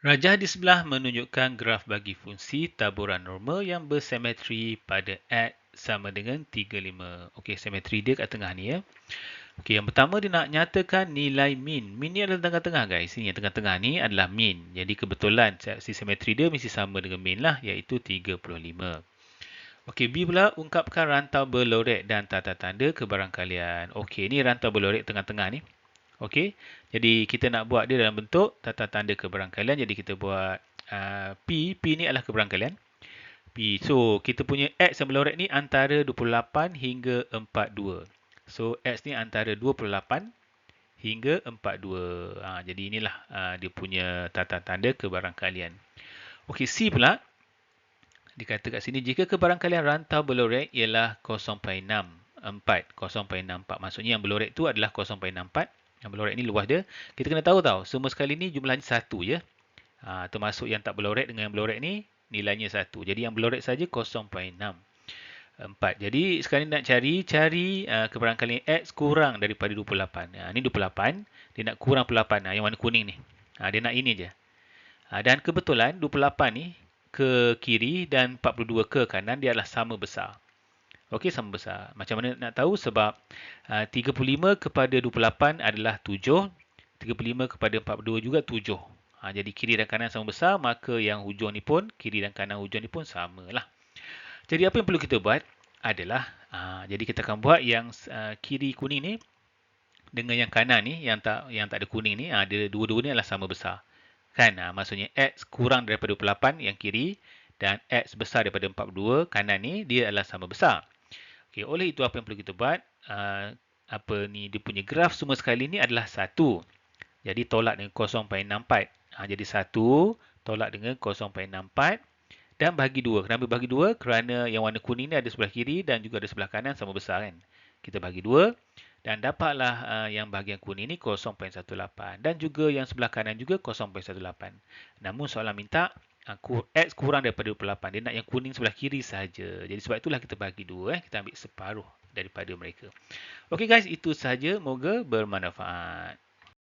Rajah di sebelah menunjukkan graf bagi fungsi taburan normal yang bersimetri pada X sama dengan 35. Okey, simetri dia kat tengah ni ya. Okey, yang pertama dia nak nyatakan nilai min. Min ni adalah tengah-tengah guys. Ini yang tengah-tengah ni adalah min. Jadi kebetulan si simetri dia mesti sama dengan min lah iaitu 35. Okey, B pula ungkapkan rantau berlorek dan tata tanda kebarangkalian. Okey, ni rantau berlorek tengah-tengah ni. Okey. Jadi kita nak buat dia dalam bentuk tata tanda keberangkalian. Jadi kita buat uh, P. P ni adalah keberangkalian. P. So kita punya X yang berlorek ni antara 28 hingga 42. So X ni antara 28 hingga 42. Ha, jadi inilah uh, dia punya tata tanda keberangkalian. Okey C pula. Dikata kat sini jika keberangkalian rantau berlorek ialah 0.64. 0.64. Maksudnya yang berlorek tu adalah 0.64 yang berlorek ni luas dia. Kita kena tahu tau, semua sekali ni jumlahnya satu ya. Ha, termasuk yang tak berlorek dengan yang berlorek ni, nilainya satu. Jadi yang berlorek saja 0.6. 4. Jadi sekarang nak cari, cari uh, keberangkalian X kurang daripada 28. Ha, ni 28, dia nak kurang 28. Ha, yang warna kuning ni. Ha, dia nak ini je. Ha, dan kebetulan 28 ni ke kiri dan 42 ke kanan dia adalah sama besar. Okey, sama besar. Macam mana nak tahu? Sebab uh, 35 kepada 28 adalah 7. 35 kepada 42 juga 7. Ha, jadi kiri dan kanan sama besar, maka yang hujung ni pun, kiri dan kanan hujung ni pun sama lah. Jadi apa yang perlu kita buat adalah, uh, jadi kita akan buat yang uh, kiri kuning ni dengan yang kanan ni, yang tak yang tak ada kuning ni, uh, dua-dua ni adalah sama besar. Kan? Uh, maksudnya X kurang daripada 28 yang kiri dan X besar daripada 42 kanan ni, dia adalah sama besar. Okey, oleh itu apa yang perlu kita buat? Uh, apa ni dia punya graf semua sekali ni adalah satu. Jadi tolak dengan 0.64. Ha, jadi satu tolak dengan 0.64 dan bagi dua. Kenapa bagi dua? Kerana yang warna kuning ni ada sebelah kiri dan juga ada sebelah kanan sama besar kan. Kita bagi dua dan dapatlah uh, yang bahagian kuning ni 0.18 dan juga yang sebelah kanan juga 0.18. Namun soalan minta X kurang daripada 28. Dia nak yang kuning sebelah kiri saja. Jadi sebab itulah kita bagi dua. Eh. Kita ambil separuh daripada mereka. Okey guys, itu sahaja. Moga bermanfaat.